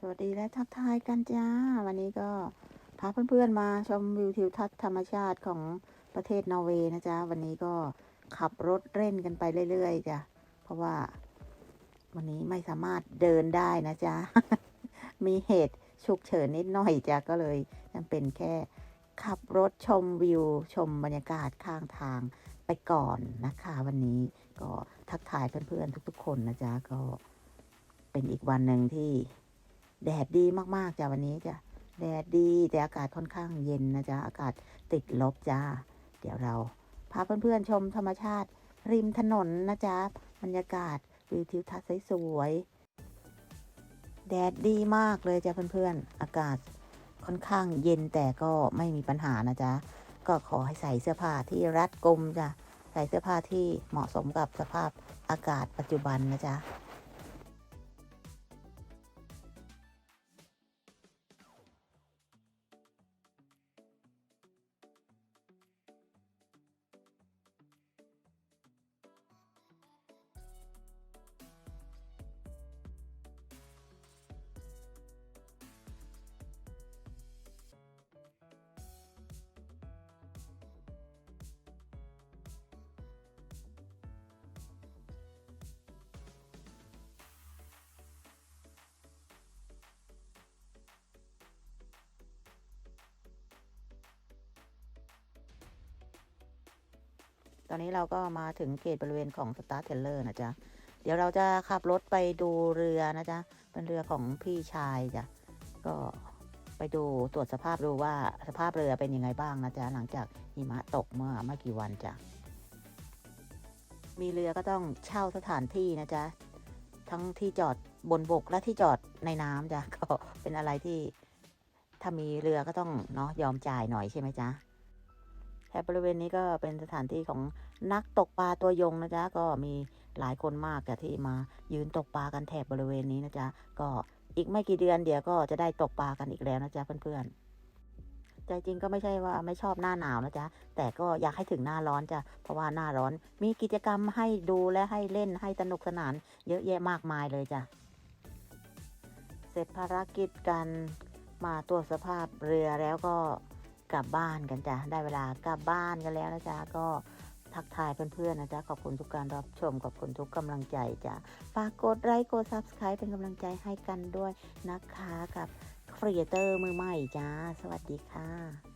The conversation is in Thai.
สวัสดีและทักทายกันจ้า วันนี้ก็พาเพื่อนๆมาชมวิวทิวทัศน์ธรรมชาติของประเทศนอร์เวย์นะจ๊ะ วันนี้ก็ขับรถเล่นกันไปเรื่อยๆจ้ะ เพราะว่า วันนี้ไม่สามารถเดินได้นะจ๊ะ มีเหตุฉุกเฉินนิดหน่อยจ้ะ ก็เลยจำเป็นแค่ขับรถชมวิว ชมบรรยากาศข้างทางไปก่อนนะคะ วันนี้ก็ทักทายเพื่อนๆทุก ๆ คนนะจ๊ะ ก็เป็นอีกวันหนึ่งที่ แดดดีมากๆจ้ะวันนี้จ้ะแดดดีแต่อากาศค่อนข้างเย็นนะจ๊ะอากาศติดลบจ้า เดี๋ยวเราพาเพื่อนๆชมธรรมชาติ ริมถนนนะจ๊ะบรรยากาศวิวทิวทัศน์สวยๆแดดดีมากเลยจ้ะเพื่อนๆอากาศค่อนข้างเย็นแต่ก็ไม่มีปัญหานะจ๊ะก็ขอให้ใส่เสื้อผ้าที่รัดกุมจ้ะใส่เสื้อผ้าที่เหมาะสมกับสภาพอากาศปัจจุบันนะจ๊ะ ตอนนี้เราก็มาถึงเขตบริเวณของสตาร์เทเลอร์นะจ๊ะ เดี๋ยวเราจะขับรถไปดูเรือนะจ๊ะ เป็นเรือของพี่ชายจ้ะ ก็ไปดูตรวจสภาพดูว่าสภาพเรือเป็นยังไงบ้างนะจ๊ะ หลังจากหิมะตกเมื่อไม่กี่วันจ้ะ มีเรือก็ต้องเช่าสถานที่นะจ๊ะ ทั้งที่จอดบนบกและที่จอดในน้ำจ้ะ ก็เป็นอะไรที่ถ้ามีเรือก็ต้องเนาะยอมจ่ายหน่อยใช่ไหมจ๊ะ แถบบริเวณนี้ก็เป็นสถานที่ของนักตกปลาตัวยงนะจ๊ะก็มีหลายคนมากจ้ะที่มายืนตกปลากันแถบบริเวณนี้นะจ๊ะก็อีกไม่กี่เดือนเดี๋ยวก็จะได้ตกปลากันอีกแล้วนะจ๊ะเพื่อนๆใจจริงก็ไม่ใช่ว่าไม่ชอบหน้าหนาวนะจ๊ะแต่ก็อยากให้ถึงหน้าร้อนจ้ะเพราะว่าหน้าร้อนมีกิจกรรมให้ดูและให้เล่นให้สนุกสนาน เยอะแยะมากมายเลยจ้ะเสร็จภารกิจกันมาตรวจสภาพเรือแล้วก็ กลับบ้านกันจ้ะได้เวลากลับบ้านกันแล้วนะจ๊ะก็ทักทายเพื่อนๆนะจ๊ะขอบคุณทุกการรับชมขอบคุณทุกกำลังใจจ้ะฝากกดไลค์กดซับสไคร b ์เป็นกำลังใจให้กันด้วยนะคะกับครีเอเตอร์มือใหม่จ้า สวัสดีค่ะ